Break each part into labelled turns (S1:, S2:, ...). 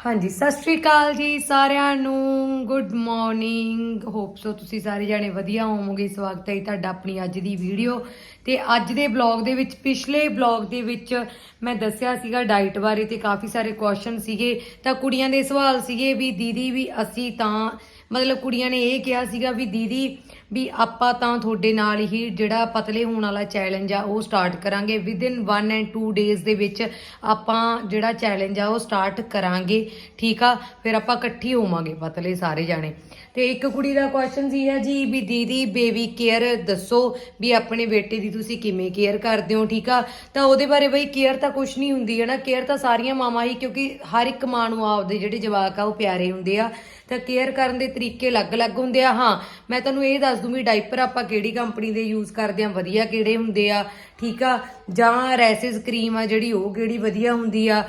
S1: ਹਾਂਜੀ, ਸਤਿ ਸ਼੍ਰੀ ਅਕਾਲ ਜੀ ਸਾਰਿਆਂ ਨੂੰ। ਗੁੱਡ ਮਾਰਨਿੰਗ ਹੋਪ ਸੋ ਤੁਸੀਂ ਸਾਰੇ ਜਾਣੇ ਵਧੀਆ ਹੋਵੋਗੇ। ਸਵਾਗਤ ਹੈ ਜੀ ਤੁਹਾਡਾ ਆਪਣੀ ਅੱਜ ਦੀ ਵੀਡੀਓ। ਤੇ ਅੱਜ ਦੇ ਬਲੌਗ ਦੇ ਵਿੱਚ, ਪਿਛਲੇ ਬਲੌਗ ਦੇ ਵਿੱਚ ਮੈਂ ਦੱਸਿਆ ਸੀਗਾ ਡਾਈਟ ਬਾਰੇ ਤੇ ਕਾਫੀ ਸਾਰੇ ਕੁਐਸਚਨ ਸੀਗੇ। ਤਾਂ ਕੁੜੀਆਂ ਦੇ ਸਵਾਲ ਸੀਗੇ ਵੀ ਦੀਦੀ ਵੀ ਅਸੀਂ ਤਾਂ, ਮਤਲਬ ਕੁੜੀਆਂ ਨੇ ਇਹ ਕਿਹਾ ਸੀਗਾ ਵੀ ਦੀਦੀ ਵੀ ਆਪਾਂ ਤਾਂ ਤੁਹਾਡੇ ਨਾਲ ਹੀ ਜਿਹੜਾ ਪਤਲੇ ਹੋਣ ਵਾਲਾ ਚੈਲੰਜ ਆ, ਉਹ ਸਟਾਰਟ ਕਰਾਂਗੇ। ਵਿਦਿਨ 1 ਐਂਡ 2 ਡੇਜ਼ ਦੇ ਵਿੱਚ ਆਪਾਂ ਜਿਹੜਾ ਚੈਲੰਜ ਆ, ਉਹ ਸਟਾਰਟ ਕਰਾਂਗੇ। ਠੀਕ ਆ? ਫਿਰ ਆਪਾਂ ਇਕੱਠੀ ਹੋਵਾਂਗੇ ਪਤਲੇ ਸਾਰੇ ਜਾਣੇ। ਤੇ ਇੱਕ ਕੁੜੀ ਦਾ ਕੁਐਸਚਨ ਸੀ ਹੈ ਜੀ ਵੀ ਦੀਦੀ ਬੇਬੀ ਕੇਅਰ ਦੱਸੋ ਵੀ ਆਪਣੇ ਬੇਟੇ ਦੀ ਤੁਸੀਂ ਕਿਵੇਂ ਕੇਅਰ ਕਰਦੇ ਹੋ, ਠੀਕ ਆ? ਤਾਂ ਉਹਦੇ ਬਾਰੇ ਬਈ ਕੇਅਰ ਤਾਂ ਕੁਝ ਨਹੀਂ ਹੁੰਦੀ, ਹੈ ਨਾ? ਕੇਅਰ ਤਾਂ ਸਾਰੀਆਂ ਮਾਵਾਂ ਹੀ, ਕਿਉਂਕਿ ਹਰ ਇੱਕ ਮਾਂ ਨੂੰ ਆਪਦੇ ਜਿਹੜੇ ਜਵਾਕ ਆ, ਉਹ ਪਿਆਰੇ ਹੁੰਦੇ ਆ। ਤਾਂ ਕੇਅਰ ਕਰਨ ਦੇ ਤਰੀਕੇ ਅਲੱਗ-ਅਲੱਗ ਹੁੰਦੇ ਆ। ਹਾਂ, ਮੈਂ ਤੁਹਾਨੂੰ ਇਹ ਦੱਸ ਦੂੰ ਵੀ ਡਾਈਪਰ ਆਪਾਂ ਕਿਹੜੀ ਕੰਪਨੀ ਦੇ ਯੂਜ਼ ਕਰਦੇ ਆ, ਵਧੀਆ ਕਿਹੜੇ ਹੁੰਦੇ ਆ, ਠੀਕ ਆ? ਜਾਂ ਰੈਸਿਸ ਕਰੀਮ ਆ ਜਿਹੜੀ, ਉਹ ਕਿਹੜੀ ਵਧੀਆ ਹੁੰਦੀ ਆ?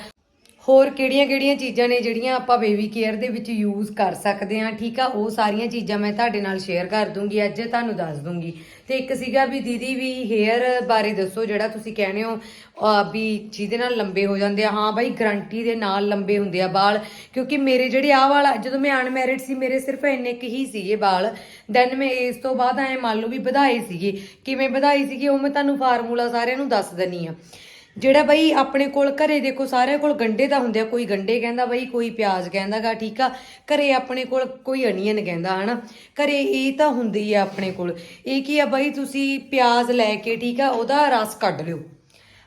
S1: ਹੋਰ ਕਿਹੜੀਆਂ-ਕਿਹੜੀਆਂ ਚੀਜ਼ਾਂ ਨੇ ਜਿਹੜੀਆਂ ਆਪਾਂ ਬੇਬੀ ਕੇਅਰ ਦੇ ਵਿੱਚ ਯੂਜ਼ ਕਰ ਸਕਦੇ ਹਾਂ? ਠੀਕ ਆ, ਉਹ ਸਾਰੀਆਂ ਚੀਜ਼ਾਂ ਮੈਂ ਤੁਹਾਡੇ ਨਾਲ ਸ਼ੇਅਰ ਕਰ ਦੂੰਗੀ, ਅੱਜ ਤੁਹਾਨੂੰ ਦੱਸ ਦੂੰਗੀ। ਤੇ ਇੱਕ ਸੀਗਾ ਵੀ ਦੀਦੀ ਵੀ ਹੇਅਰ ਬਾਰੇ ਦੱਸੋ, ਜਿਹੜਾ ਤੁਸੀਂ ਕਹਿੰਦੇ ਹੋ ਵੀ ਜਿਹਦੇ ਨਾਲ ਲੰਬੇ ਹੋ ਜਾਂਦੇ ਆ। ਹਾਂ ਬਾਈ ਗਰੰਟੀ ਦੇ ਨਾਲ ਲੰਬੇ ਹੁੰਦੇ ਆ ਵਾਲ ਕਿਉਂਕਿ ਮੇਰੇ ਜਿਹੜੇ ਆਹ ਵਾਲਾ ਜਦੋਂ ਮੈਂ ਅਨਮੈਰਿਡ ਸੀ, ਮੇਰੇ ਸਿਰਫ ਇੰਨੇ ਕੁ ਹੀ ਸੀਗੇ ਵਾਲ ਦੈਨ ਮੈਂ ਇਸ ਤੋਂ ਬਾਅਦ ਐ ਮੰਨ ਲਓ ਵੀ ਵਧਾਏ ਸੀਗੇ। ਕਿਵੇਂ ਵਧਾਏ ਸੀਗੇ, ਉਹ ਮੈਂ ਤੁਹਾਨੂੰ ਫਾਰਮੂਲਾ ਸਾਰਿਆਂ ਨੂੰ ਦੱਸ ਦਨੀ ਆ ਜਿਹੜਾ ਬਈ ਆਪਣੇ ਕੋਲ ਘਰੇ ਦੇਖੋ ਸਾਰਿਆਂ ਕੋਲ ਗੰਡੇ ਤਾਂ ਹੁੰਦੇ ਆ, ਕੋਈ ਗੰਡੇ ਕਹਿੰਦਾ ਬਈ, ਕੋਈ ਪਿਆਜ਼ ਕਹਿੰਦਾਗਾ, ਠੀਕ ਆ। ਘਰੇ ਆਪਣੇ ਕੋਲ ਕੋਈ ਅਨੀਅਨ ਕਹਿੰਦਾ, ਹਨਾ। ਘਰੇ ਇਹ ਤਾਂ ਹੁੰਦੀ ਆ ਆਪਣੇ ਕੋਲ। ਇਹ ਕੀ ਆ ਬਈ, ਤੁਸੀਂ ਪਿਆਜ਼ ਲੈ ਕੇ, ਠੀਕ ਆ, ਉਹਦਾ ਰਸ ਕੱਢ ਲਿਓ।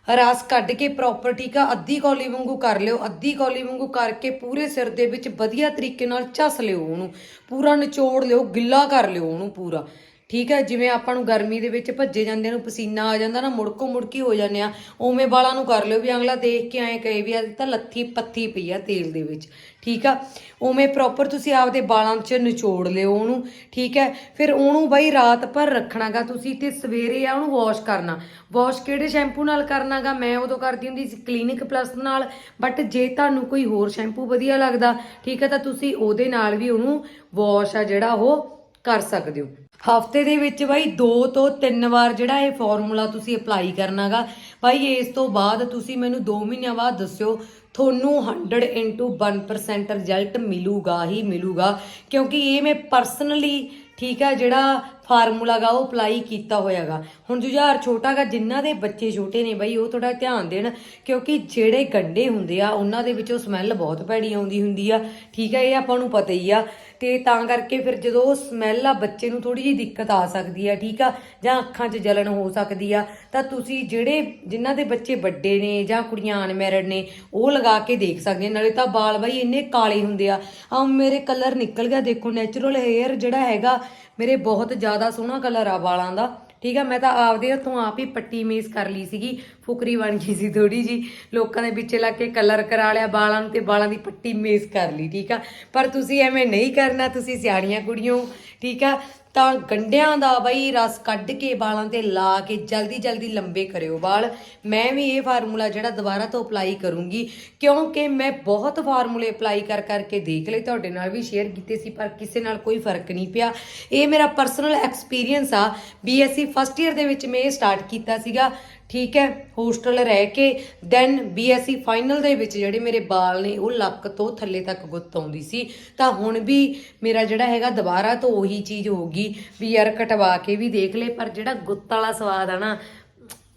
S1: ਰਸ ਕੱਢ ਕੇ ਪ੍ਰੋਪਰ ਠੀਕ ਆ, ਅੱਧੀ ਕੌਲੀ ਵਾਂਗੂ ਕਰ ਲਿਓ। ਅੱਧੀ ਕੌਲੀ ਵਾਂਗੂ ਕਰਕੇ ਪੂਰੇ ਸਿਰ ਦੇ ਵਿੱਚ ਵਧੀਆ ਤਰੀਕੇ ਨਾਲ ਝੱਸ ਲਿਓ ਉਹਨੂੰ। ਪੂਰਾ ਨਿਚੋੜ ਲਿਓ, ਗਿੱਲਾ ਕਰ ਲਿਓ ਉਹਨੂੰ ਪੂਰਾ। ਠੀਕ ਹੈ, ਜਿਵੇਂ ਆਪਾਂ ਨੂੰ ਗਰਮੀ ਦੇ ਵਿੱਚ ਭੱਜੇ ਜਾਂਦੇ ਨੂੰ ਪਸੀਨਾ ਆ ਜਾਂਦਾ ਨਾ, ਮੁੜਕੋ ਮੁੜਕੀ ਹੋ ਜਾਂਦੇ ਆ, ਉਵੇਂ ਵਾਲਾਂ ਨੂੰ ਕਰ ਲਿਓ ਵੀ ਅਗਲਾ ਦੇਖ ਕੇ ਐਂ ਕਹੇ ਵੀ ਇਹ ਤਾਂ ਲੱਥੀ ਪੱਥੀ ਪਈ ਆ ਤੇਲ ਦੇ ਵਿੱਚ, ਠੀਕ ਆ? ਉਵੇਂ ਪ੍ਰੋਪਰ ਤੁਸੀਂ ਆਪਦੇ ਵਾਲਾਂ 'ਚ ਨਿਚੋੜ ਲਿਓ ਉਹਨੂੰ, ਠੀਕ ਹੈ? ਫਿਰ ਉਹਨੂੰ ਬਾਈ ਰਾਤ ਭਰ ਰੱਖਣਾਗਾ ਤੁਸੀਂ ਤੇ ਸਵੇਰੇ ਆ ਉਹਨੂੰ ਵਾਸ਼ ਕਰਨਾ। ਵਾਸ਼ ਕਿਹੜੇ ਸ਼ੈਂਪੂ ਨਾਲ ਕਰਨਾਗਾ? ਮੈਂ ਉਦੋਂ ਕਰਦੀ ਹੁੰਦੀ ਸੀ ਕਲੀਨਿਕ ਪਲੱਸ ਨਾਲ ਬਟ ਜੇ ਤੁਹਾਨੂੰ ਕੋਈ ਹੋਰ ਸ਼ੈਂਪੂ ਵਧੀਆ ਲੱਗਦਾ, ਠੀਕ ਹੈ, ਤਾਂ ਤੁਸੀਂ ਉਹਦੇ ਨਾਲ ਵੀ ਉਹਨੂੰ ਵਾਸ਼ ਆ ਜਿਹੜਾ ਉਹ ਕਰ ਸਕਦੇ ਹੋ। ਹਫ਼ਤੇ ਦੇ ਵਿੱਚ ਬਾਈ 2 ਤੋਂ 3 ਵਾਰ ਜਿਹੜਾ ਇਹ ਫਾਰਮੂਲਾ ਤੁਸੀਂ ਅਪਲਾਈ ਕਰਨਾਗਾ। ਬਾਈ ਇਸ ਤੋਂ ਬਾਅਦ ਤੁਸੀਂ ਮੈਨੂੰ 2 ਮਹੀਨਿਆਂ ਬਾਅਦ ਦੱਸਿਓ, ਤੁਹਾਨੂੰ 100 into 1% ਰਿਜ਼ਲਟ ਮਿਲੂਗਾ, ਹੀ ਮਿਲੂਗਾ। ਕਿਉਂਕਿ ਇਹ ਮੈਂ ਪਰਸਨਲੀ ਠੀਕ ਹੈ ਜਿਹੜਾ ਫਾਰਮੂਲਾ ਗਾ, ਉਹ ਅਪਲਾਈ ਕੀਤਾ ਹੋਇਆਗਾ। ਹੁਣ ਜੁਝਾਰ ਛੋਟਾਗਾ ਜਿਨ੍ਹਾਂ ਦੇ ਬੱਚੇ ਛੋਟੇ ਨੇ ਬਈ, ਉਹ ਥੋੜਾ ਧਿਆਨ ਦੇਣ, ਕਿਉਂਕਿ ਜਿਹੜੇ ਗੰਡੇ ਹੁੰਦੇ ਆ, ਉਹਨਾਂ ਦੇ ਵਿੱਚੋਂ ਸਮੈਲ ਬਹੁਤ ਭੈੜੀ ਆਉਂਦੀ ਹੁੰਦੀ ਆ। ਠੀਕ ਹੈ ਇਹ ਆਪਾਂ ਨੂੰ ਪਤਾ ਹੀ ਆ। ਤੇ ਤਾਂ ਕਰਕੇ ਫਿਰ ਜਦੋਂ ਉਹ ਸਮੈਲ ਆ, ਬੱਚੇ ਨੂੰ ਥੋੜੀ ਜਿਹੀ ਦਿੱਕਤ ਆ ਸਕਦੀ ਆ, ਠੀਕ ਆ? ਜਾਂ ਅੱਖਾਂ 'ਚ ਜਲਨ ਹੋ ਸਕਦੀ ਆ। ਤਾਂ ਤੁਸੀਂ ਜਿਹੜੇ ਜਿਨ੍ਹਾਂ ਦੇ ਬੱਚੇ ਵੱਡੇ ਨੇ ਜਾਂ ਕੁੜੀਆਂ ਅਨਮੈਰਿਡ ਨੇ, ਉਹ ਲਗਾ ਕੇ ਦੇਖ ਸਕਦੇ ਨਾਲੇ ਤਾਂ ਵਾਲ ਬਾਈ ਇੰਨੇ ਕਾਲੇ ਹੁੰਦੇ ਆ। ਆ ਮੇਰੇ ਕਲਰ ਨਿਕਲ ਗਿਆ, ਦੇਖੋ ਨੈਚੁਰਲ ਹੇਅਰ ਜਿਹੜਾ ਹੈਗਾ ਮੇਰੇ ਬਹੁਤ ਜ਼ਿਆਦਾ ਸੋਹਣਾ ਕਲਰ ਆ ਵਾਲਾਂ ਦਾ। ਠੀਕ ਆ ਮੈਂ ਤਾਂ ਆਪਦੇ ਹੱਥੋਂ ਆਪ ਹੀ ਪੱਟੀ ਮੇਸ ਕਰ ਲਈ ਸੀਗੀ। ਫੁਕਰੀ ਬਣ ਗਈ ਸੀ ਥੋੜੀ ਜੀ ਲੋਕਾਂ ਦੇ ਪਿੱਛੇ ਲੱਗ ਕੇ ਕਲਰ ਕਰਾ ਲਿਆ ਵਾਲਾਂ ਨੂੰ ਤੇ ਵਾਲਾਂ ਦੀ ਪੱਟੀ ਮੇਸ ਕਰ ਲਈ ਠੀਕ ਆ। ਪਰ ਤੁਸੀਂ ਐਵੇਂ ਨਹੀਂ ਕਰਨਾ ਤੁਸੀਂ ਸਿਆਣੀਆਂ ਕੁੜੀਆਂ ਹੋ, ਠੀਕ ਆ। ਤਾਂ ਗੰਡਿਆਂ ਦਾ ਬਈ ਰਸ ਕੱਢ ਕੇ ਵਾਲਾਂ ਤੇ ਲਾ ਕੇ ਜਲਦੀ ਜਲਦੀ ਲੰਬੇ ਕਰਿਓ ਵਾਲ। ਮੈਂ ਵੀ ਇਹ ਫਾਰਮੂਲਾ ਜਿਹੜਾ ਦੁਬਾਰਾ ਤੋਂ ਅਪਲਾਈ ਕਰੂੰਗੀ, ਕਿਉਂਕਿ ਮੈਂ ਬਹੁਤ ਫਾਰਮੂਲੇ ਅਪਲਾਈ ਕਰ ਕਰਕੇ ਦੇਖ ਲਏ, ਤੁਹਾਡੇ ਨਾਲ ਵੀ ਸ਼ੇਅਰ ਕੀਤੇ ਸੀ, ਪਰ ਕਿਸੇ ਨਾਲ ਕੋਈ ਫ਼ਰਕ ਨਹੀਂ ਪਿਆ। ਇਹ ਮੇਰਾ ਪਰਸਨਲ ਐਕਸਪੀਰੀਅੰਸ ਆ ਬੀਐਸਸੀ ਫਸਟ ਇਅਰ ਦੇ ਵਿੱਚ ਮੈਂ ਇਹ ਸਟਾਰਟ ਕੀਤਾ ਸੀਗਾ। ਠੀਕ ਹੈ, ਹੋਸਟਲ ਰਹਿ ਕੇ ਦੈਨ ਬੀਐਸਸੀ ਫਾਈਨਲ ਦੇ ਵਿੱਚ ਜਿਹੜੇ ਮੇਰੇ ਬਾਲ ਨੇ, ਉਹ ਲੱਕ ਤੋਂ ਥੱਲੇ ਤੱਕ ਗੁੱਤ ਆਉਂਦੀ ਸੀ। ਤਾਂ ਹੁਣ ਵੀ ਮੇਰਾ ਜਿਹੜਾ ਹੈਗਾ ਦੁਬਾਰਾ ਤੋਂ ਉਹੀ ਚੀਜ਼ ਹੋਊਗੀ ਵੀ ਯਾਰ ਕਟਵਾ ਕੇ ਵੀ ਦੇਖ ਲੈ, ਪਰ ਜਿਹੜਾ ਗੁੱਤ ਵਾਲਾ ਸਵਾਦ ਆ ਨਾ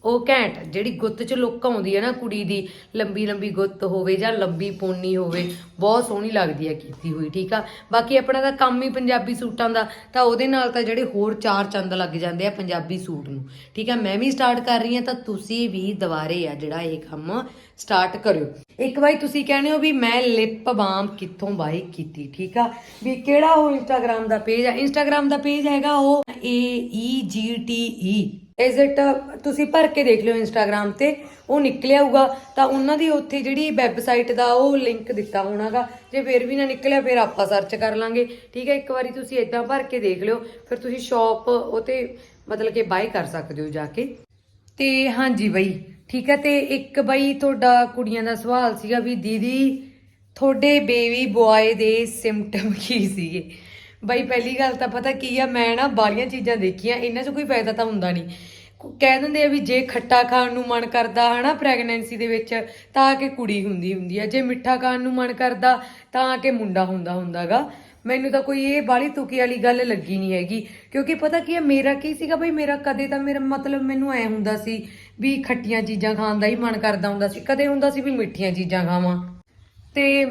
S1: ਉਹ ਘੈਂਟ, ਜਿਹੜੀ ਗੁੱਤ ਚ ਲੁੱਕ ਆਉਂਦੀ ਹੈ ਨਾ ਕੁੜੀ ਦੀ, ਲੰਬੀ ਲੰਬੀ ਗੁੱਤ ਹੋਵੇ ਜਾਂ ਲੰਬੀ ਪੋਨੀ ਹੋਵੇ, ਬਹੁਤ ਸੋਹਣੀ ਲੱਗਦੀ ਹੈ ਕੀਤੀ ਹੋਈ, ਠੀਕ ਆ? ਬਾਕੀ ਆਪਣਾ ਤਾਂ ਕੰਮ ਹੀ ਪੰਜਾਬੀ ਸੂਟਾਂ ਦਾ, ਤਾਂ ਉਹਦੇ ਨਾਲ ਤਾਂ ਜਿਹੜੇ ਹੋਰ ਚਾਰ ਚੰਦ ਲੱਗ ਜਾਂਦੇ ਆ ਪੰਜਾਬੀ ਸੂਟ ਨੂੰ, ਠੀਕ ਆ? ਮੈਂ ਵੀ ਸਟਾਰਟ ਕਰ ਰਹੀ ਹਾਂ, ਤਾਂ ਤੁਸੀਂ ਵੀ ਦੁਬਾਰੇ ਆ ਜਿਹੜਾ ਇਹ ਕੰਮ ਸਟਾਰਟ ਕਰਿਓ। ਇੱਕ ਵਾਰੀ ਤੁਸੀਂ ਕਹਿੰਦੇ ਹੋ ਵੀ ਮੈਂ ਲਿਪ ਬਾਮ ਕਿੱਥੋਂ ਬਾਈ ਕੀਤੀ, ਠੀਕ ਆ? ਵੀ ਕਿਹੜਾ ਉਹ ਇੰਸਟਾਗ੍ਰam ਦਾ ਪੇਜ ਆ? ਇੰਸਟਾਗ੍ਰam ਦਾ ਪੇਜ ਹੈਗਾ ਉਹ ਏ ਈ G T E is it ਤੁਸੀਂ ਭਰ ਕੇ ਦੇਖ ਲਿਓ ਇੰਸਟਾਗ੍ਰam ਤੇ, ਉਹ ਨਿਕਲਿਆ ਹੋਊਗਾ, ਤਾਂ ਉਹਨਾਂ ਦੀ ਉੱਥੇ ਜਿਹੜੀ ਵੈਬਸਾਈਟ ਦਾ ਉਹ ਲਿੰਕ ਦਿੱਤਾ ਹੋਣਾਗਾ। ਜੇ ਫਿਰ ਵੀ ਨਾ ਨਿਕਲਿਆ, ਫਿਰ ਆਪਾਂ ਸਰਚ ਕਰ ਲਾਂਗੇ। ਠੀਕ ਹੈ, ਇੱਕ ਵਾਰੀ ਤੁਸੀਂ ਇਦਾਂ ਭਰ ਕੇ ਦੇਖ ਲਿਓ, ਫਿਰ ਤੁਸੀਂ ਸ਼ਾਪ ਉਹ ਤੇ ਮਤਲਬ ਕਿ ਬਾਈ ਕਰ ਸਕਦੇ ਹੋ ਜਾ ਕੇ। ਤੇ ਹਾਂਜੀ ਬਈ, ਠੀਕ ਹੈ, ਤੇ ਇੱਕ ਬਈ ਤੁਹਾਡਾ ਕੁੜੀਆਂ ਦਾ ਸਵਾਲ ਸੀਗਾ ਵੀ ਦੀਦੀ, ਤੁਹਾਡੇ ਬੇਬੀ ਬੁਆਏ ਦੇ ਸਿੰਪਟਮ ਕੀ ਸੀਗੇ? ਬਾਈ ਪਹਿਲੀ ਗੱਲ ਤਾਂ ਪਤਾ ਕੀ ਆ, ਮੈਂ ਨਾ ਬਾਲੀਆਂ ਚੀਜ਼ਾਂ ਦੇਖੀਆਂ, ਇਹਨਾਂ 'ਚ ਕੋਈ ਫਾਇਦਾ ਤਾਂ ਹੁੰਦਾ ਨਹੀਂ। ਕ- ਕਹਿ ਦਿੰਦੇ ਆ ਵੀ ਜੇ ਖੱਟਾ ਖਾਣ ਨੂੰ ਮਨ ਕਰਦਾ ਹਨਾ ਪ੍ਰੈਗਨੈਂਸੀ ਦੇ ਵਿੱਚ, ਤਾਂ ਕਿ ਕੁੜੀ ਹੁੰਦੀ ਹੁੰਦੀ ਆ। ਜੇ ਮਿੱਠਾ ਖਾਣ ਨੂੰ ਮਨ ਕਰਦਾ, ਤਾਂ ਕਿ ਮੁੰਡਾ ਹੁੰਦਾ ਹੁੰਦਾਗਾ। ਮੈਨੂੰ ਤਾਂ ਕੋਈ ਇਹ ਬਾਲੀ ਤੁਕੀ ਵਾਲੀ ਗੱਲ ਲੱਗੀ ਨਹੀਂ ਹੈਗੀ। ਕਿਉਂਕਿ ਪਤਾ ਕੀ ਹੈ ਮੇਰਾ ਕੀ ਸੀਗਾ ਬਈ, ਮੇਰਾ ਕਦੇ ਤਾਂ ਮੇਰਾ ਮਤਲਬ ਮੈਨੂੰ ਐ ਹੁੰਦਾ ਸੀ ਵੀ ਖੱਟੀਆਂ ਚੀਜ਼ਾਂ ਖਾਣ ਦਾ ਹੀ ਮਨ ਕਰਦਾ ਹੁੰਦਾ ਸੀ। ਕਦੇ ਹੁੰਦਾ ਸੀ ਵੀ ਮਿੱਠੀਆਂ ਚੀਜ਼ਾਂ ਖਾਵਾਂ। ਤੇ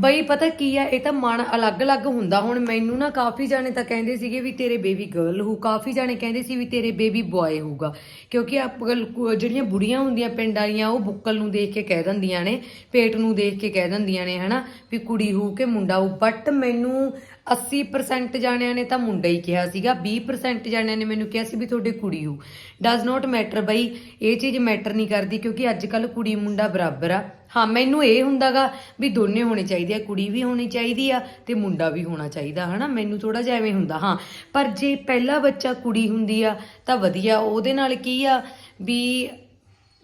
S1: ਬਈ ਪਤਾ ਕੀ ਆ, ਇਹ ਤਾਂ ਮਨ ਅਲੱਗ-ਅਲੱਗ ਹੁੰਦਾ। ਹੁਣ ਮੈਨੂੰ ਨਾ ਕਾਫੀ ਜਾਣੇ ਤਾਂ ਕਹਿੰਦੇ ਸੀਗੇ ਵੀ ਤੇਰੇ ਬੇਬੀ ਗਰਲ ਹੋ ਕਾਫੀ ਜਾਣੇ ਕਹਿੰਦੇ ਸੀ ਵੀ ਤੇਰੇ ਬੇਬੀ ਬॉय ਹੋਊਗਾ। ਕਿਉਂਕਿ ਆਪ ਜਿਹੜੀਆਂ ਬੁੜੀਆਂ ਹੁੰਦੀਆਂ ਪਿੰਡ ਵਾਲੀਆਂ, ਉਹ ਬੁੱਕਲ ਨੂੰ ਦੇਖ ਕੇ ਕਹਿ ਦਿੰਦੀਆਂ ਨੇ, ਪੇਟ ਨੂੰ ਦੇਖ ਕੇ ਕਹਿ ਦਿੰਦੀਆਂ ਨੇ, ਹਨਾ, ਵੀ ਕੁੜੀ ਹੋ ਕੇ ਮੁੰਡਾ ਹੋ ਬਟ ਮੈਨੂੰ 80% ਜਾਣਿਆਂ ਨੇ ਤਾਂ ਮੁੰਡਾ ਹੀ ਕਿਹਾ ਸੀਗਾ। 20% ਜਾਣਿਆਂ ਨੇ ਮੈਨੂੰ ਕਿਹਾ ਸੀ ਵੀ ਤੁਹਾਡੇ ਕੁੜੀ ਹੋ ਡਸ ਨਾਟ ਮੈਟਰ ਬਈ, ਇਹ ਚੀਜ਼ ਮੈਟਰ ਨਹੀਂ ਕਰਦੀ ਕਿਉਂਕਿ ਅੱਜ ਕੱਲ ਕੁੜੀ ਮੁੰਡਾ ਬਰਾਬਰ ਆ। ਹਾਂ, ਮੈਨੂੰ ਇਹ ਹੁੰਦਾਗਾ ਵੀ ਦੋਨੇ ਹੋਣੇ ਚਾਹੀਦੇ ਆ, ਕੁੜੀ ਵੀ ਹੋਣੀ ਚਾਹੀਦੀ ਆ ਤੇ ਮੁੰਡਾ ਵੀ ਹੋਣਾ ਚਾਹੀਦਾ, ਹਨਾ? ਮੈਨੂੰ ਥੋੜਾ ਜਿਹਾ ਐਵੇਂ ਹੁੰਦਾ, ਹਾਂ। ਪਰ ਜੇ ਪਹਿਲਾ ਬੱਚਾ ਕੁੜੀ ਹੁੰਦੀ ਆ, ਤਾਂ ਵਧੀਆ। ਉਹਦੇ ਨਾਲ ਕੀ ਆ ਵੀ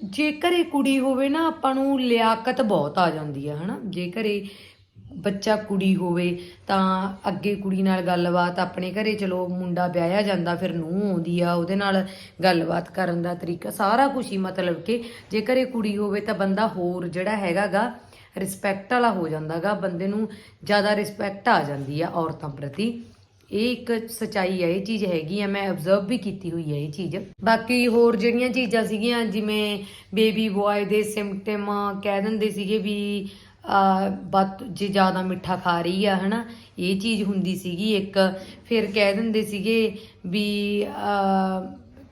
S1: ਜੇ ਘਰੇ ਕੁੜੀ ਹੋਵੇ ਨਾ, ਆਪਾਂ ਨੂੰ ਲਿਆਕਤ ਬਹੁਤ ਆ ਜਾਂਦੀ ਆ, ਹਨਾ? ਜੇ ਘਰੇ ਬੱਚਾ ਕੁੜੀ ਹੋਵੇ ਤਾਂ ਅੱਗੇ ਕੁੜੀ ਨਾਲ ਗੱਲਬਾਤ ਆਪਣੇ ਘਰੇ ਚਲੋ ਮੁੰਡਾ ਵਿਆਹਿਆ ਜਾਂਦਾ ਫਿਰ ਨੂੰਹ ਆਉਂਦੀ ਆ, ਉਹਦੇ ਨਾਲ ਗੱਲਬਾਤ ਕਰਨ ਦਾ ਤਰੀਕਾ ਸਾਰਾ ਕੁਝ ਹੀ ਮਤਲਬ ਕਿ ਜੇ ਘਰੇ ਕੁੜੀ ਹੋਵੇ ਤਾਂ ਬੰਦਾ ਹੋਰ ਜਿਹੜਾ ਹੈਗਾਗਾ ਰਿਸਪੈਕਟ ਵਾਲਾ ਹੋ ਜਾਂਦਾਗਾ, ਬੰਦੇ ਨੂੰ ਜ਼ਿਆਦਾ ਰਿਸਪੈਕਟ ਆ ਜਾਂਦੀ ਆ ਔਰਤਾਂ ਪ੍ਰਤੀ। ਇਹ ਇੱਕ ਸਚਾਈ ਹੈ ਇਹ ਚੀਜ਼ ਹੈਗੀ ਆ, ਮੈਂ ਅਬਜ਼ਰਵ ਵੀ ਕੀਤੀ ਹੋਈ ਹੈ ਇਹ ਚੀਜ਼। ਬਾਕੀ ਹੋਰ ਜਿਹੜੀਆਂ ਚੀਜ਼ਾਂ ਸੀਗੀਆਂ, ਜਿਵੇਂ ਬੇਬੀ ਬॉय ਦੇ ਸਿੰਪਟਮ ਕਹਿ ਦਿੰਦੇ ਸੀਗੇ ਵੀ ਬਤ ਜੇ ਜ਼ਿਆਦਾ ਮਿੱਠਾ ਖਾ ਰਹੀ ਆ, ਹਨਾ। ਇਹ ਚੀਜ਼ ਹੁੰਦੀ ਸੀਗੀ ਇੱਕ। ਫਿਰ ਕਹਿ ਦਿੰਦੇ ਸੀਗੇ ਵੀ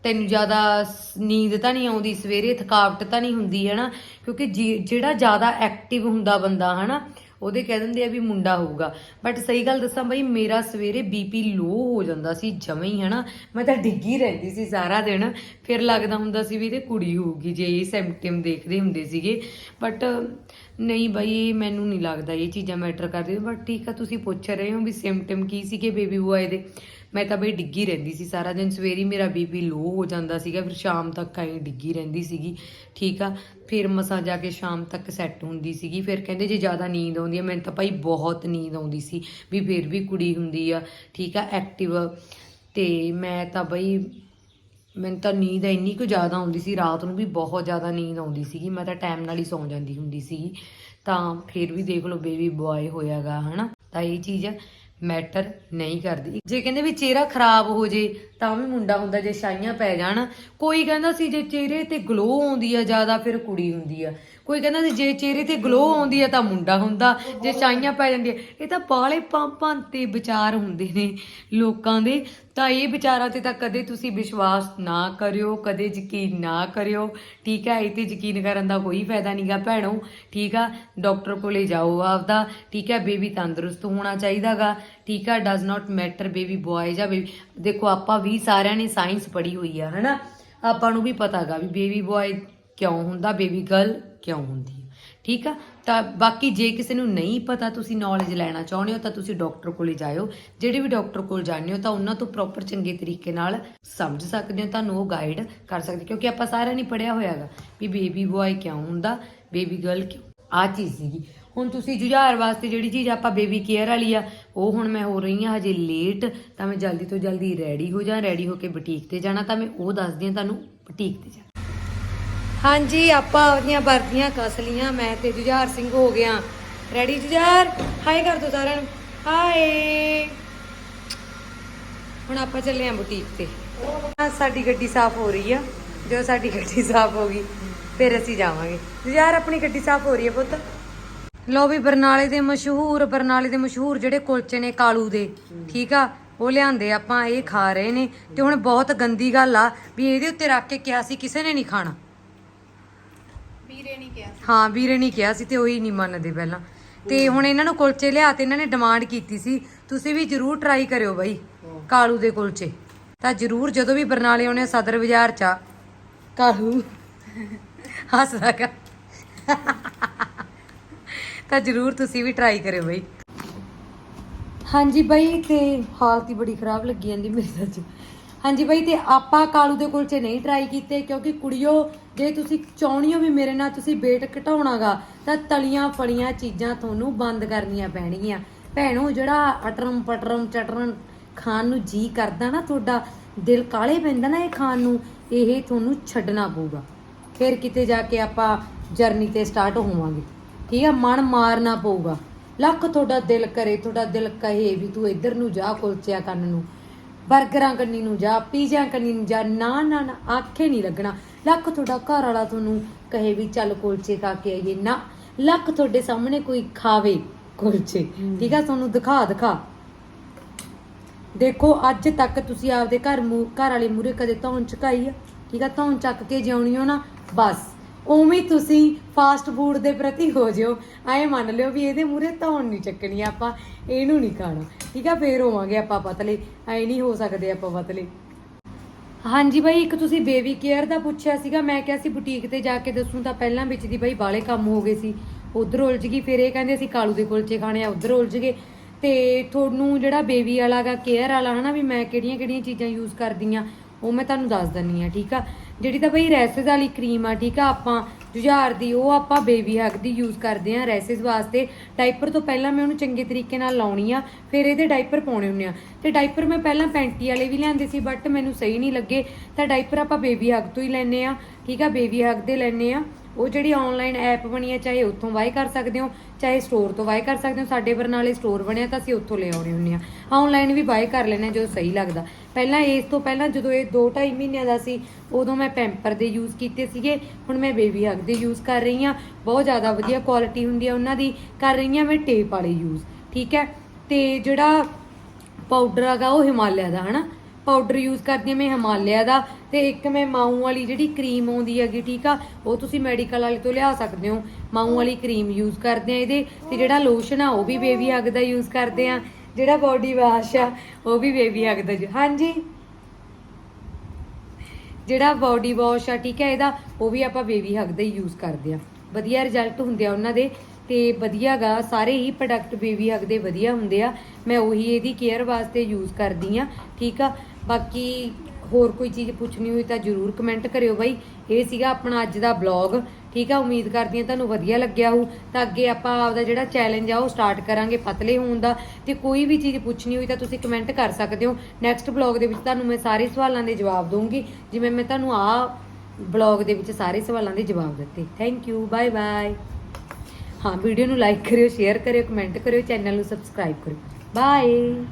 S1: ਤੈਨੂੰ ਜ਼ਿਆਦਾ ਨੀਂਦ ਤਾਂ ਨਹੀਂ ਆਉਂਦੀ ਸਵੇਰੇ, ਥਕਾਵਟ ਤਾਂ ਨਹੀਂ ਹੁੰਦੀ, ਹਨਾ। ਕਿਉਂਕਿ ਜੀ- ਜਿਹੜਾ ਜ਼ਿਆਦਾ ਐਕਟਿਵ ਹੁੰਦਾ ਬੰਦਾ, ਹਨਾ, ਉਹਦੇ ਕਹਿ ਦਿੰਦੇ ਆ ਵੀ ਮੁੰਡਾ ਹੋਊਗਾ। ਬਟ ਸਹੀ ਗੱਲ ਦੱਸਾਂ ਬਈ, ਮੇਰਾ ਸਵੇਰੇ ਬੀਪੀ ਲੋ ਹੋ ਜਾਂਦਾ ਸੀ, ਜਮੇ ਹੀ, ਹਨਾ। ਮੈਂ ਤਾਂ ਡਿੱਗੀ ਰਹਿੰਦੀ ਸੀ ਸਾਰਾ ਦਿਨ। ਫਿਰ ਲੱਗਦਾ ਹੁੰਦਾ ਸੀ ਵੀ ਤੇ ਕੁੜੀ ਹੋਊਗੀ, ਜੇ ਇਹ ਸਿੰਪਟਮ ਦੇਖਦੇ ਹੁੰਦੇ ਸੀਗੇ। ਬਟ ਨਹੀਂ ਬਈ, ਮੈਨੂੰ ਨਹੀਂ ਲੱਗਦਾ ਇਹ ਚੀਜ਼ਾਂ ਮੈਟਰ ਕਰਦੀਆਂ ਬਟ ਠੀਕ ਆ, ਤੁਸੀਂ ਪੁੱਛ ਰਹੇ ਹੋ ਵੀ ਸਿੰਪਟਮ ਕੀ ਸੀਗੇ ਬੇਬੀ ਬੁਆਏ ਦੇ। ਮੈਂ ਤਾਂ ਬਈ ਡਿੱਗੀ ਰਹਿੰਦੀ ਸੀ, ਸਾਰਾ ਦਿਨ ਸਵੇਰੇ ਹੀ ਮੇਰਾ ਬੀਪੀ ਲੋ ਹੋ ਜਾਂਦਾ ਸੀਗਾ, ਫਿਰ ਸ਼ਾਮ ਤੱਕ ਆਈ ਡਿੱਗੀ ਰਹਿੰਦੀ ਸੀਗੀ, ਠੀਕ ਆ। ਫਿਰ ਮਸਾਂ ਜਾ ਕੇ ਸ਼ਾਮ ਤੱਕ ਸੈੱਟ ਹੁੰਦੀ ਸੀਗੀ, ਫਿਰ ਕਹਿੰਦੇ ਜੇ ਜ਼ਿਆਦਾ ਨੀਂਦ ਆਉਂਦੀ ਆ, ਮੈਨੂੰ ਤਾਂ ਭਾਈ ਬਹੁਤ ਨੀਂਦ ਆਉਂਦੀ ਸੀ, ਵੀ ਫਿਰ ਵੀ ਕੁੜੀ ਹੁੰਦੀ ਆ, ਠੀਕ ਆ ਐਕਟਿਵ ਤੇ ਮੈਂ ਤਾਂ ਬਈ ਮੈਨੂੰ ਤਾਂ ਨੀਂਦ ਇੰਨੀ ਕੁ ਜ਼ਿਆਦਾ ਆਉਂਦੀ ਸੀ, ਰਾਤ ਨੂੰ ਵੀ ਬਹੁਤ ਜ਼ਿਆਦਾ ਨੀਂਦ ਆਉਂਦੀ ਸੀਗੀ, ਮੈਂ ਤਾਂ ਟਾਈਮ ਨਾਲ ਹੀ ਸੌਂ ਜਾਂਦੀ ਹੁੰਦੀ ਸੀਗੀ ਤਾਂ ਫਿਰ ਵੀ ਦੇਖ ਲਓ ਬੇਬੀ ਬॉय ਹੋਇਆਗਾ, ਹਨਾ? ਤਾਂ ਇਹ ਚੀਜ਼ ਮੈਟਰ ਨਹੀਂ ਕਰਦੀ। ਜੇ ਕਹਿੰਦੇ ਵੀ ਚਿਹਰਾ ਖਰਾਬ ਹੋ ਜੇ, ਤਾਂ ਵੀ ਮੁੰਡਾ ਹੁੰਦਾ ਜੇ ਛਾਈਆਂ ਪੈ ਜਾਣ। ਕੋਈ ਕਹਿੰਦਾ ਸੀ ਜੇ ਚਿਹਰੇ ਤੇ ਗਲੋ ਆਉਂਦੀ ਆ ਜ਼ਿਆਦਾ, ਫਿਰ ਕੁੜੀ ਹੁੰਦੀ ਆ। ਕੋਈ ਕਹਿੰਦਾ ਸੀ, ਜੇ ਚਿਹਰੇ ਤੇ ਗਲੋ ਆਉਂਦੀ ਹੈ ਤਾਂ ਮੁੰਡਾ ਹੁੰਦਾ, ਜੇ ਛਾਈਆਂ ਪੈ ਜਾਂਦੀਆਂ। ਇਹ ਤਾਂ ਬਾਲੇ ਪੰਪਾਂ ਤੇ ਵਿਚਾਰ ਹੁੰਦੇ ਨੇ ਲੋਕਾਂ ਦੇ। ਤਾਂ ਇਹ ਵਿਚਾਰਾਂ ਤੇ ਤਾਂ ਕਦੇ ਤੁਸੀਂ ਵਿਸ਼ਵਾਸ ਨਾ ਕਰਿਓ, ਕਦੇ ਯਕੀਨ ਨਾ ਕਰਿਓ। ਠੀਕ ਹੈ, ਇਹ ਤੇ ਯਕੀਨ ਕਰਨ ਦਾ ਕੋਈ ਫਾਇਦਾ ਨਹੀਂਗਾ ਭੈਣੋ। ਠੀਕ ਆ, ਡਾਕਟਰ ਕੋਲੇ ਜਾਓ ਆਪਦਾ। ਠੀਕ ਹੈ, ਬੇਬੀ ਤੰਦਰੁਸਤ ਹੋਣਾ ਚਾਹੀਦਾਗਾ ਠੀਕ ਆ does not matter baby boy ਜਾਂ ਬੇਬੀ। ਦੇਖੋ, ਆਪਾਂ ਵੀ ਸਾਰਿਆਂ ਨੇ ਸਾਇੰਸ ਪੜ੍ਹੀ ਹੋਈ ਆ, ਹਨਾ? ਆਪਾਂ ਨੂੰ ਵੀ ਪਤਾਗਾ ਵੀ ਬੇਬੀ ਬॉय ਕਿਉਂ ਹੁੰਦਾ ਬੇਬੀ ਗਰਲ ਕਿਉਂ ਹੁੰਦੀ ਹੈ? ਠੀਕ ਆ? ਤਾਂ ਬਾਕੀ ਜੇ ਕਿਸੇ ਨੂੰ ਨਹੀਂ ਪਤਾ ਤੁਸੀਂ ਨੌਲੇਜ ਲੈਣਾ ਚਾਹੁੰਦੇ ਹੋ ਤਾਂ ਤੁਸੀਂ ਡਾਕਟਰ ਕੋਲੇ ਜਾਇਓ। ਜਿਹੜੇ ਵੀ ਡਾਕਟਰ ਕੋਲ ਜਾਂਦੇ ਹੋ ਤਾਂ ਉਹਨਾਂ ਤੋਂ ਪ੍ਰੋਪਰ ਚੰਗੇ ਤਰੀਕੇ ਨਾਲ ਸਮਝ ਸਕਦੇ ਹੋ, ਤੁਹਾਨੂੰ ਉਹ ਗਾਈਡ ਕਰ ਸਕਦੇ ਕਿਉਂਕਿ ਆਪਾਂ ਸਾਰਿਆਂ ਨੇ ਪੜਿਆ ਹੋਇਆਗਾ ਵੀ ਬੇਬੀ ਬॉय ਕਿਉਂ ਹੁੰਦਾ ਬੇਬੀ ਗਰਲ ਕਿਉਂ? ਆ ਚੀਜ਼ ਸੀਗੀ। ਹੁਣ ਤੁਸੀਂ ਜੁਝਾਰ ਵਾਸਤੇ ਜਿਹੜੀ ਚੀਜ਼ ਆਪਾਂ ਬੇਬੀ ਕੇਅਰ ਵਾਲੀ ਆ, ਉਹ ਹੁਣ ਮੈਂ ਹੋ ਰਹੀ ਹਾਂ ਹਜੇ ਲੇਟ ਤਾਂ ਮੈਂ ਜਲਦੀ ਤੋਂ ਜਲਦੀ ਰੈਡੀ ਹੋ ਜਾ ਰੈਡੀ ਹੋ ਕੇ ਬੁਟੀਕ ਤੇ ਜਾਣਾ, ਤਾਂ ਮੈਂ ਉਹ ਦੱਸਦੀ ਹਾਂ ਤੁਹਾਨੂੰ ਬੁਟੀਕ ਤੇ ਜਾਣਾ। ਹਾਂਜੀ, ਆਪਾਂ ਆਪਣੀਆਂ ਵਰਦੀਆਂ ਕੱਸ ਲੀਆਂ ਮੈਂ ਤੇ ਜੁਝਾਰ ਸਿੰਘ ਹੋ ਗਿਆ। ਰੈਡੀ ਜੁਝਾਰ? ਹਾਈ ਕਰ ਦੋ ਸਾਰਿਆਂ ਨੂੰ ਹਾਏ ਹੁਣ ਆਪਾਂ ਚੱਲੇ ਆਂ ਬੁਟੀਕ ਤੇ। ਸਾਡੀ ਗੱਡੀ ਸਾਫ਼ ਹੋ ਰਹੀ ਆ। ਜਦੋਂ ਸਾਡੀ ਗੱਡੀ ਸਾਫ਼ ਹੋ ਗਈ, ਫਿਰ ਅਸੀਂ ਜਾਵਾਂਗੇ। ਜੁਝਾਰ, ਆਪਣੀ ਗੱਡੀ ਸਾਫ਼ ਹੋ ਰਹੀ ਹੈ ਪੁੱਤ? ਲੋ ਵੀ, ਬਰਨਾਲੇ ਦੇ ਮਸ਼ਹੂਰ, ਬਰਨਾਲੇ ਦੇ ਮਸ਼ਹੂਰ ਜਿਹੜੇ ਕੁਲਚੇ ਨੇ ਕਾਲੂ ਦੇ, ਠੀਕ ਆ? ਉਹ ਲਿਆਂਦੇ ਆਪਾਂ, ਇਹ ਖਾ ਰਹੇ ਨੇ। ਤੇ ਹੁਣ ਬਹੁਤ ਗੰਦੀ ਗੱਲ ਆ ਵੀ ਇਹਦੇ ਉੱਤੇ ਰੱਖ ਕੇ ਕਿਹਾ ਸੀ, ਕਿਸੇ ਨੇ ਨਹੀਂ ਖਾਣਾ।
S2: ਵੀਰੇ ਨਹੀਂ ਕਿਹਾ
S1: ਹਾਂ ਵੀਰੇ ਨਹੀਂ ਕਿਹਾ ਸੀ ਤੇ ਉਹੀ ਨਹੀਂ ਮੰਨਦੇ ਪਹਿਲਾਂ। ਤੇ ਹੁਣ ਇਹਨਾਂ ਨੂੰ ਕੁਲਚੇ ਲਿਆ ਤੇ ਇਹਨਾਂ ਨੇ ਡਿਮਾਂਡ ਕੀਤੀ ਸੀ। ਤੁਸੀਂ ਵੀ ਜਰੂਰ ਟਰਾਈ ਕਰਿਓ ਬਾਈ ਕਾਲੂ ਦੇ ਕੁਲਚੇ। ਤਾਂ ਜਰੂਰ ਜਦੋਂ ਵੀ ਬਰਨਾਲੇ ਆਉਣੇ ਸਦਰ ਬਾਜ਼ਾਰ ਚ। ਕਾਲੂ ਹੱਸਦਾ ਕਰ ਤਾਂ ਜਰੂਰ ਤੁਸੀਂ ਵੀ ਟਰਾਈ ਕਰਿਓ ਬਾਈ। ਹਾਂਜੀ ਬਾਈ ਤੇ ਹਾਲਤ ਹੀ ਬੜੀ ਖਰਾਬ ਲੱਗੀ ਜਾਂਦੀ ਮੇਰੇ ਅੱਜ। ਹਾਂਜੀ ਬਾਈ ਤੇ ਆਪਾਂ ਕਾਲੂ ਦੇ ਕੁਲਚੇ ਨਹੀਂ ਟਰਾਈ ਕੀਤੇ ਕਿਉਂਕਿ ਕੁੜੀਓ ਜੇ ਤੁਸੀਂ ਚਾਹੁੰਦੇ ਹੋ ਵੀ ਮੇਰੇ ਨਾਲ ਤੁਸੀਂ weight ਘਟਾਉਣਾਗਾ, ਤਾਂ ਤਲੀਆਂ ਫਲੀਆਂ ਚੀਜ਼ਾਂ ਤੁਹਾਨੂੰ ਬੰਦ ਕਰਨੀਆਂ ਪੈਣਗੀਆਂ। ਭੈਣੋ, ਜਿਹੜਾ ਅਟਰਮ ਪਟਰਮ ਚਟਰਮ ਖਾਣ ਨੂੰ ਜੀ ਕਰਦਾ ਨਾ, ਤੁਹਾਡਾ ਦਿਲ ਕਾਲੇ ਪੈਂਦਾ ਨਾ ਇਹ ਖਾਣ ਨੂੰ, ਇਹ ਤੁਹਾਨੂੰ ਛੱਡਣਾ ਪਊਗਾ। ਫਿਰ ਕਿਤੇ ਜਾ ਕੇ ਆਪਾਂ ਜਰਨੀ ਤੇ ਸਟਾਰਟ ਹੋਵਾਂਗੇ। ਠੀਕ ਆ, ਮਨ ਮਾਰਨਾ ਪਊਗਾ। ਲੱਖ ਤੁਹਾਡਾ ਦਿਲ ਕਰੇ, ਤੁਹਾਡਾ ਦਿਲ ਕਹੇ ਵੀ ਤੂੰ ਇੱਧਰ ਨੂੰ ਜਾ, ਕੁਲਚਿਆ ਕੰਨ ਨੂੰ। 버ਗਰਾਂ ਕੰਨੀ ਨੂੰ ਜਾ ਪੀਜ਼ਾ ਕੰਨੀ ਨੂੰ ਜਾ ਨਾ ਨਾ ਨਾ ਆਖੇ ਨਹੀਂ ਲੱਗਣਾ। ਲੱਖ ਤੁਹਾਡਾ ਘਰ ਵਾਲਾ ਤੁਹਾਨੂੰ ਕਹੇ ਵੀ ਚੱਲ ਕੁਲਚੇ ਖਾ ਕੇ ਆਈਏ। ਨਾ ਲੱਖ ਤੁਹਾਡੇ ਸਾਹਮਣੇ ਕੋਈ ਖਾਵੇ ਕੁਲਚੇ। ਠੀਕ ਆ ਤੁਹਾਨੂੰ ਦਿਖਾ ਦਿਖਾ। ਦੇਖੋ ਅੱਜ ਤੱਕ ਤੁਸੀਂ ਆਪਦੇ ਘਰ ਮੂ- ਘਰ ਵਾਲੇ ਮੂਰੇ ਕਦੇ ਧੌਣ ਚੁਕਾਈ ਆ? ਠੀਕ ਆ ਧੌਣ ਚੱਕ ਕੇ ਜਿਉਣੀ ਹੋ ਨਾ ਬਸ। ਉਵੇਂ ਤੁਸੀਂ ਫਾਸਟ ਫੂਡ ਦੇ ਪ੍ਰਤੀ ਹੋ ਜਿਓ। ਐ ਮੰਨ ਲਿਓ ਵੀ ਇਹਦੇ ਮੂਰੇ ਧੌਣ ਨਹੀਂ ਚੱਕਣੀ ਆਪਾਂ, ਇਹਨੂੰ ਨਹੀਂ ਖਾਣਾ। ਠੀਕ ਆ, ਫੇਰ ਹੋਵਾਂਗੇ ਆਪਾਂ ਪਤਲੇ। ਐ ਨਹੀਂ ਹੋ ਸਕਦੇ ਆਪਾਂ ਪਤਲੇ। ਹਾਂਜੀ ਬਾਈ, ਇੱਕ ਤੁਸੀਂ ਬੇਬੀ ਕੇਅਰ ਦਾ ਪੁੱਛਿਆ ਸੀਗਾ, ਮੈਂ ਕਿਹਾ ਸੀ ਬੁਟੀਕ ਤੇ ਜਾ ਕੇ ਦੱਸੂ ਤਾਂ ਪਹਿਲਾਂ ਵਿੱਚ ਦੀ ਬਾਈ ਬਾਲੇ ਕੰਮ ਹੋ ਗਏ ਸੀ। ਉਧਰ ਉਲਝ ਗਈ, ਫਿਰ ਇਹ ਕਹਿੰਦੇ ਅਸੀਂ ਕਾਲੂ ਦੇ ਕੁਲਚੇ ਖਾਣੇ ਆ, ਉਧਰ ਉਲਝ ਗਏ। ਤੇ ਤੁਹਾਨੂੰ ਜਿਹੜਾ ਬੇਬੀ ਵਾਲਾ ਗਾ ਕੇਅਰ ਵਾਲਾ, ਹਨਾ ਵੀ ਮੈਂ ਕਿਹੜੀਆਂ ਕਿਹੜੀਆਂ ਚੀਜ਼ਾਂ ਯੂਜ਼ ਕਰਦੀ ਆ, ਉਹ ਮੈਂ ਤੁਹਾਨੂੰ ਦੱਸ ਦਿੰਨੀ ਆ, ਠੀਕ ਆ? ਜਿਹੜੀ ਤਾਂ ਬਈ ਰੈਸਿਸ ਵਾਲੀ ਕਰੀਮ ਆ, ਠੀਕ ਆ, ਆਪਾਂ ਜੁਝਾਰ ਦੀ, ਉਹ ਆਪਾਂ ਬੇਬੀ ਹੱਗ ਦੀ ਯੂਜ਼ ਕਰਦੇ ਆ ਰੈਸਿਸ ਵਾਸਤੇ। ਡਾਈਪਰ ਤੋਂ ਪਹਿਲਾਂ ਮੈਂ ਉਹਨੂੰ ਚੰਗੇ ਤਰੀਕੇ ਨਾਲ ਲਾਉਣੀ ਆ, ਫਿਰ ਇਹਦੇ ਡਾਈਪਰ ਪਾਉਣੇ ਹੁੰਦੇ ਆ। ਤੇ ਡਾਈਪਰ ਮੈਂ ਪਹਿਲਾਂ ਪੈਂਟੀ ਵਾਲੇ ਵੀ ਲਿਆਂਦੇ ਸੀ ਬਟ ਮੈਨੂੰ ਸਹੀ ਨਹੀਂ ਲੱਗੇ। ਤਾਂ ਡਾਈਪਰ ਆਪਾਂ ਬੇਬੀ ਹੱਗ ਤੋਂ ਹੀ ਲੈਨੇ ਆ ਠੀਕ ਆ ਬੇਬੀ ਹੱਗ ਦੇ ਲੈਨੇ ਆ ਉਹ ਜਿਹੜੀ ਆਨਲਾਈਨ ਐਪ ਬਣੀ ਹੈ, ਚਾਹੇ ਉੱਥੋਂ ਬਾਏ ਕਰ ਸਕਦੇ ਹੋ, ਚਾਹੇ ਸਟੋਰ ਤੋਂ ਬਾਏ ਕਰ ਸਕਦੇ ਹੋ, ਸਾਡੇ ਬਰਨਾਲੇ ਸਟੋਰ ਬਣਿਆ ਤਾਂ ਅਸੀਂ ਉੱਥੋਂ ਲੈ ਆਉਣੇ ਹੁੰਦੇ ਆ ਆਨਲਾਈਨ ਵੀ ਬਾਏ ਕਰ ਲੈਣੇ ਜਦੋਂ ਸਹੀ ਲੱਗਦਾ। ਪਹਿਲਾਂ ਇਸ ਤੋਂ ਪਹਿਲਾਂ ਜਦੋਂ ਇਹ 2.5 ਮਹੀਨਿਆਂ ਦਾ ਸੀ, ਉਦੋਂ ਮੈਂ ਪੈਂਪਰ ਦੇ ਯੂਜ਼ ਕੀਤੇ ਸੀਗੇ। ਹੁਣ ਮੈਂ ਬੇਬੀ ਹੱਗ ਦੇ ਯੂਜ਼ ਕਰ ਰਹੀ ਆ ਬਹੁਤ ਜ਼ਿਆਦਾ ਵਧੀਆ ਕੁਆਲਿਟੀ ਹੁੰਦੀ ਆ ਉਹਨਾਂ ਦੀ। ਕਰ ਰਹੀ ਆ ਮੈਂ ਟੇਪ ਵਾਲੇ ਯੂਜ਼ ਠੀਕ ਹੈ? ਤੇ ਜਿਹੜਾ ਪਾਊਡਰ ਹੈਗਾ ਉਹ ਹਿਮਾਲਿਆ ਦਾ, ਹਨਾ? ਪਾਊਡਰ ਯੂਜ਼ ਕਰਦੀ ਹਾਂ, ਮੈਂ ਹਿਮਾਲਿਆ ਦਾ ਤੇ ਇੱਕ ਮੈਂ ਮਾਊ ਵਾਲੀ ਜਿਹੜੀ ਕਰੀਮ ਆਉਂਦੀ ਹੈਗੀ, ਠੀਕ ਆ, ਉਹ ਤੁਸੀਂ ਮੈਡੀਕਲ ਵਾਲੇ ਤੋਂ ਲਿਆ ਸਕਦੇ ਹੋ। ਮਾਊ ਵਾਲੀ ਕਰੀਮ ਯੂਜ਼ ਕਰਦੇ ਆ ਇਹਦੇ ਤੇ ਜਿਹੜਾ ਲੋਸ਼ਨ ਆ, ਉਹ ਵੀ ਬੇਬੀ ਹੱਗ ਦਾ ਯੂਜ਼ ਕਰਦੇ ਆ। ਜਿਹੜਾ ਬਾਡੀ ਵਾਸ਼ ਆ, ਉਹ ਵੀ ਬੇਬੀ ਹੱਗ ਦਾ ju- ਹਾਂਜੀ? ਜਿਹੜਾ ਬਾਡੀ ਵਾਸ਼ ਆ, ਠੀਕ ਹੈ ਇਹਦਾ, ਉਹ ਵੀ ਆਪਾਂ ਬੇਬੀ ਹੱਗ ਦਾ ਹੀ ਯੂਜ਼ ਕਰਦੇ ਆ। ਵਧੀਆ ਰਿਜ਼ਲਟ ਹੁੰਦੇ ਆ ਉਹਨਾਂ ਦੇ ਤੇ ਵਧੀਆ ਗਾ, ਸਾਰੇ ਹੀ ਪ੍ਰੋਡਕਟ ਬੇਬੀ ਹੱਗ ਦੇ ਵਧੀਆ ਹੁੰਦੇ ਆ। ਮੈਂ ਉਹੀ ਇਹਦੀ ਕੇਅਰ ਵਾਸਤੇ ਯੂਜ਼ ਕਰਦੀ ਆ, ਠੀਕ ਆ। ਬਾਕੀ ਹੋਰ ਕੋਈ ਚੀਜ਼ ਪੁੱਛਣੀ ਹੋਈ ਤਾਂ ਜਰੂਰ ਕਮੈਂਟ ਕਰਿਓ ਬਾਈ। ਇਹ ਸੀਗਾ ਆਪਣਾ ਅੱਜ ਦਾ ਬਲੌਗ ਠੀਕ ਆ, ਉਮੀਦ ਕਰਦੀ ਹਾਂ ਤੁਹਾਨੂੰ ਵਧੀਆ ਲੱਗਿਆ ਹੋਊ। ਤਾਂ ਅੱਗੇ ਆਪਾਂ ਆਪਦਾ ਜਿਹੜਾ ਚੈਲੰਜ ਆ ਉਹ ਸਟਾਰਟ ਕਰਾਂਗੇ ਪਤਲੇ ਹੋਣ ਦਾ। ਤੇ ਕੋਈ ਵੀ ਚੀਜ਼ ਪੁੱਛਣੀ ਹੋਈ ਤਾਂ ਤੁਸੀਂ ਕਮੈਂਟ ਕਰ ਸਕਦੇ ਹੋ। ਨੈਕਸਟ ਬਲੌਗ ਦੇ ਵਿੱਚ ਤੁਹਾਨੂੰ ਮੈਂ ਸਾਰੇ ਸਵਾਲਾਂ ਦੇ ਜਵਾਬ ਦਊਂਗੀ। ਜਿਵੇਂ ਮੈਂ ਤੁਹਾਨੂੰ ਆ ਬਲੌਗ ਦੇ ਵਿੱਚ ਸਾਰੇ ਸਵਾਲਾਂ ਦੇ ਜਵਾਬ ਦਿੱਤੇ। ਥੈਂਕ ਯੂ ਬਾਏ ਬਾਏ ਹਾਂ ਵੀਡੀਓ ਨੂੰ ਲਾਈਕ ਕਰਿਓ ਸ਼ੇਅਰ ਕਰਿਓ ਕਮੈਂਟ ਕਰਿਓ ਚੈਨਲ ਨੂੰ ਸਬਸਕ੍ਰਾਈਬ ਕਰਿਓ। ਬਾਏ